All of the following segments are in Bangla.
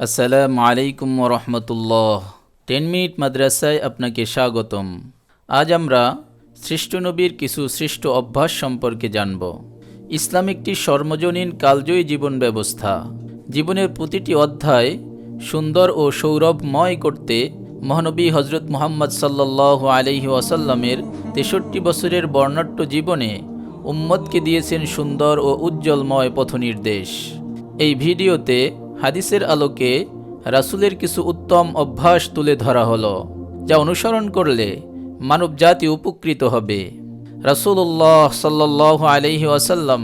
আসসালামু আলাইকুম রহমতুল্লাহ টেন মিনিট মাদ্রাসায় আপনাকে স্বাগতম। আজ আমরা সৃষ্ট নবীর কিছু সৃষ্ট অভ্যাস সম্পর্কে জানব। ইসলাম একটি সর্বজনীন কালজয়ী জীবন ব্যবস্থা। জীবনের প্রতিটি অধ্যায় সুন্দর ও সৌরভময় করতে মহানবী হজরত মুহাম্মদ সাল্লাহ আলহি ওয়াসাল্লামের তেষট্টি বছরের বর্ণাঢ্য জীবনে উম্মতকে দিয়েছেন সুন্দর ও উজ্জ্বলময় পথনির্দেশ। এই ভিডিওতে হাদিসের আলোকে রাসূলের কিছু উত্তম অভ্যাস তুলে ধরা হলো, যা অনুসরণ করলে মানব জাতি উপকৃত হবে। রাসূলুল্লাহ সাল্লাহ আলহি ওয়াসাল্লাম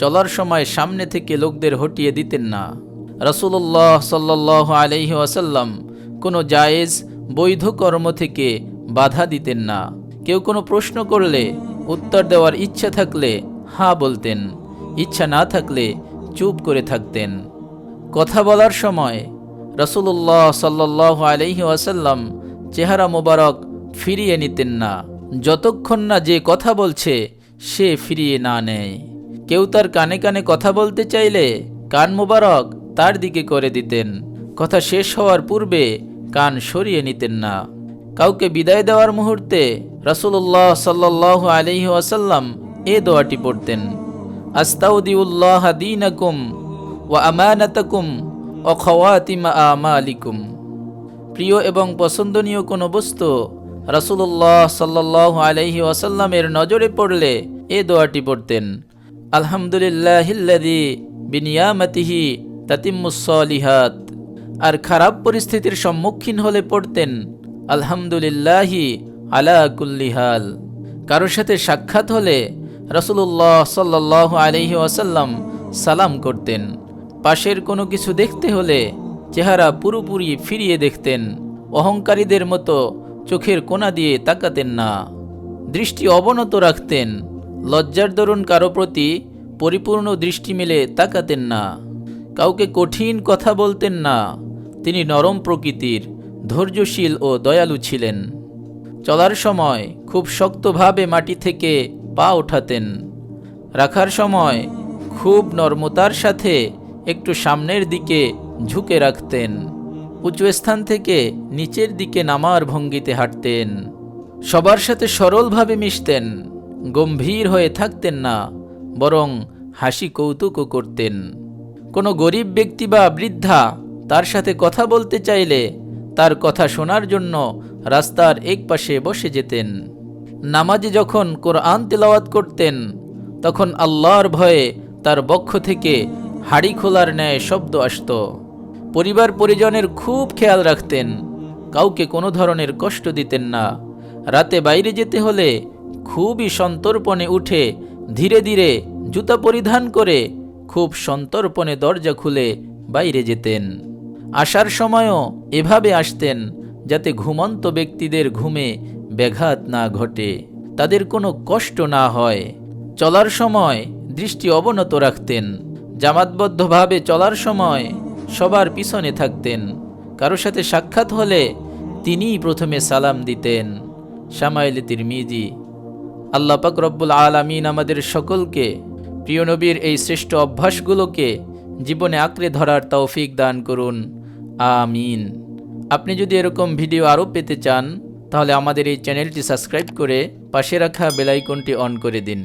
চলার সময় সামনে থেকে লোকদের হটিয়ে দিতেন না। রাসূলুল্লাহ সাল্লাহ আলহি ওয়াসাল্লাম কোনো জায়েজ বৈধ কর্ম থেকে বাধা দিতেন না। কেউ কোনো প্রশ্ন করলে উত্তর দেওয়ার ইচ্ছা থাকলে হ্যাঁ বলতেন, ইচ্ছা না থাকলে চুপ করে থাকতেন। কথা বলার সময় রসুল্লাহ সাল্লাহ আলহি ওয়াসাল্লাম চেহারা মোবারক ফিরিয়ে নিতেন না। যতক্ষণ না যে কথা বলছে, সে ফিরিয়ে না নেয়। কেউ তার কানে কানে কথা বলতে চাইলে কান মোবারক তার দিকে করে দিতেন। কথা শেষ হওয়ার পূর্বে কান সরিয়ে নিতেন না। কাউকে বিদায় দেওয়ার মুহূর্তে রসুল্লাহ সাল্লাহ আলহি ওয়াসাল্লাম এ দোয়াটি পড়তেন, আস্তাউদিউল্লাহ দিনাকুম ওয়া আমানাতাকুম ও খওয়াতিমা আমালিকুম। প্রিয় এবং পছন্দনীয় কোনো বস্তু রাসূলুল্লাহ সাল্লাহ আলহি ওয়াসাল্লামের নজরে পড়লে এ দোয়াটি পড়তেন। আলহামদুলিল্লাহিল্লাদি বিনিয়ামাতিহি তাতিমুসলিহাত আর খারাপ পরিস্থিতির সম্মুখীন হলে পড়তেন, আলহামদুলিল্লাহি আলা কুল্লিহাল কারোর সাথে সাক্ষাৎ হলে রসুল্লাহ সাল্লাহ আলহি ওয়াসাল্লাম সালাম করতেন। পাশের কোনো কিছু দেখতে হলে চেহারা পুরোপুরি ফিরিয়ে দেখতেন। অহংকারীদের মতো চোখের কোনা দিয়ে তাকাতেন না। দৃষ্টি অবনত রাখতেন। লজ্জার দরুন কারও প্রতি পরিপূর্ণ দৃষ্টি মেলে তাকাতেন না। কাউকে কঠিন কথা বলতেন না। তিনি নরম প্রকৃতির, ধৈর্যশীল ও দয়ালু ছিলেন। চলার সময় খুব শক্তভাবে মাটি থেকে পা ওঠাতেন। রাখার সময় খুব নর্মতার সাথে একটু সামনের দিকে ঝুঁকে রাখতেন। উঁচু স্থান থেকে নিচের দিকে নামার ভঙ্গিতে হাঁটতেন। সবার সাথে সরলভাবে মিশতেন, গম্ভীর হয়ে থাকতেন না, বরং হাসি কৌতুকও করতেন। কোনো গরিব ব্যক্তি বা বৃদ্ধা তার সাথে কথা বলতে চাইলে তার কথা শোনার জন্য রাস্তার এক পাশে বসে যেতেন। নামাজে যখন কোরআন তেলাওয়াত করতেন, তখন আল্লাহর ভয়ে তার বক্ষ থেকে হাড়ি খোলার ন্যায় শব্দ আসত। পরিবার পরিজনের খুব খেয়াল রাখতেন। কাউকে কোনো ধরনের কষ্ট দিতেন না। রাতে বাইরে যেতে হলে খুবই সন্তর্পণে উঠে ধীরে ধীরে জুতা পরিধান করে খুব সন্তর্পণে দরজা খুলে বাইরে যেতেন। আসার সময়ও এভাবে আসতেন যাতে ঘুমন্ত ব্যক্তিদের ঘুমে ব্যাঘাত না ঘটে। তাদের কোনো কষ্ট না হয়। চলার সময় দৃষ্টি অবনত রাখতেন। জামাতবদ্ধভাবে চলার সময় সবার পিছনে থাকতেন। কারও সাথে সাক্ষাৎ হলে তিনিই প্রথমে সালাম দিতেন। সামাইল তিরমিজি, আল্লাহ পাক রব্বুল আলামিন আমাদের সকলকে, প্রিয় নবীর এই শ্রেষ্ঠ অভ্যাসগুলোকে জীবনে আঁকড়ে ধরার তৌফিক দান করুন। আমিন। আপনি যদি এরকম ভিডিও আরও পেতে চান, তাহলে আমাদের এই চ্যানেলটি সাবস্ক্রাইব করে পাশে রাখা বেলাইকনটি অন করে দিন।